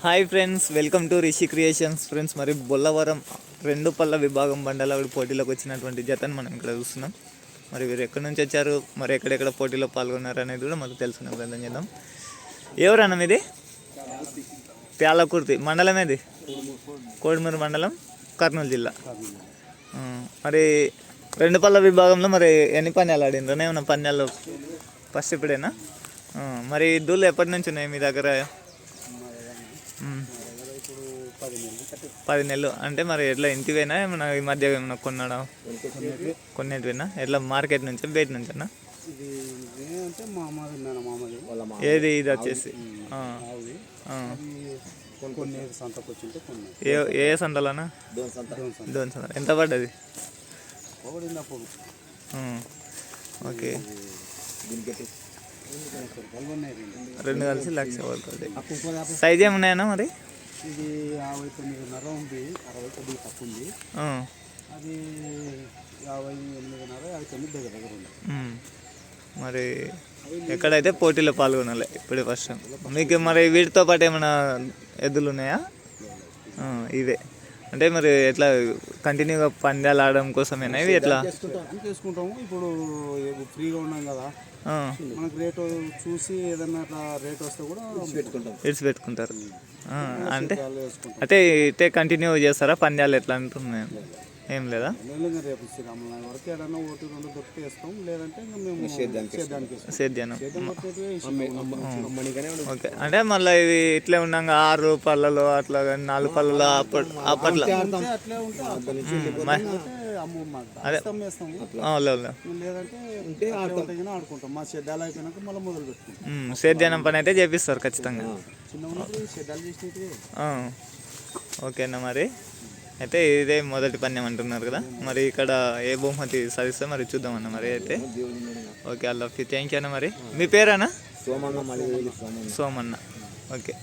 Hi friends welcome to Rishi creations. Friends మరి బొల్లవరం రెండు పళ్ళ విభాగం బండలవాడి పోటీలోకి వచ్చినటువంటి జతను మనం ఇక్కడ చూస్తున్నాం. మరి వీరు ఎక్కడి నుంచి వచ్చారు మరి ఎక్కడెక్కడ పోటీలో పాల్గొన్నారు అనేది కూడా మనకు తెలుసుకునే ప్రయత్నం చేద్దాం. ఎవరన్నా మీది? ప్యాలకుర్తి మండలం ఏది? కోడిమూరు మండలం కర్నూలు జిల్లా. మరి రెండు పళ్ళ విభాగంలో మరి ఎన్ని పన్యాలు ఆడిండ్రు? ఏమన్నా పన్యాలు ఫస్ట్ ఇప్పుడేనా? మరి దూళ్ళు ఎప్పటి నుంచి ఉన్నాయి మీ దగ్గర? పది నెలలు. అంటే మరి ఎట్లా ఇంటివేనా? ఏమన్నా ఈ మధ్య ఏమన్నా కొన్నాడా? కొన్నిటివేనా ఎట్లా మార్కెట్ నుంచి బయట నుంచి అన్న ఇది ఇది అంటే మామది మేన మామది వాళ్ళ మామ ఏది ఇది వచ్చేసి ఏ ఏ సంతలోనా? దోన్ ఎంత పడ్డది. ఓకే. రెండు కలిసి లక్ష అది సైజ్ ఏమున్నాయన్నా మరి? ఇది యాభై తొమ్మిదిన్నర ఉంది అరవై తక్కువ ఉంది. అది యాభై ఎనిమిదిన్నర యాభై తొమ్మిది దగ్గర దగ్గర ఉంది. మరి ఎక్కడైతే పోటీలో పాల్గొనాలి ఇప్పుడే ఫస్ట్ మీకు మరి వీటితో పాటు ఏమైనా ఎద్దులు ఉన్నాయా? ఇవే. అంటే మరి ఎట్లా కంటిన్యూగా పందాలు ఆడడం కోసమేనా? ఇవి ఎట్లా? చేసుకుంటాము. ఇప్పుడు ఫ్రీగా ఉన్నాం కదా ఆ, మనకు రేటు చూసి ఏదన్నా అట్లా రేట్ వస్తే కూడా పెట్టుకుంటాం ఇడిచి పెట్టుకుంటారు ఆ, అంటే వేసుకుంటాం అయితే ఇటే కంటిన్యూ చేస్తారా? పందాలు ఎట్లా అంటున్నాయి ఏం లేదా? రేపు వరకు రెండు వేస్తాం లేదంటే మేము. ఓకే. అంటే మళ్ళీ ఇవి ఇట్లే ఉన్నాగా ఆరు పళ్ళలో అట్లా కానీ నాలుగు పళ్ళలో అప్పట్ అప్పట్లో సేద్యానం పని అయితే చేపిస్తారు ఖచ్చితంగా. ఓకేనా మరి? అయితే ఇదే మొదటి పన్యం అంటున్నారు కదా. మరి ఇక్కడ ఏ బహుమతి సాధిస్తే మరి చూద్దామన్న మరి అయితే. ఓకే అల్లా థ్యాంక్ యూ అన్న మరి. మీ పేరేనా? సోమన్న సోమన్న. ఓకే.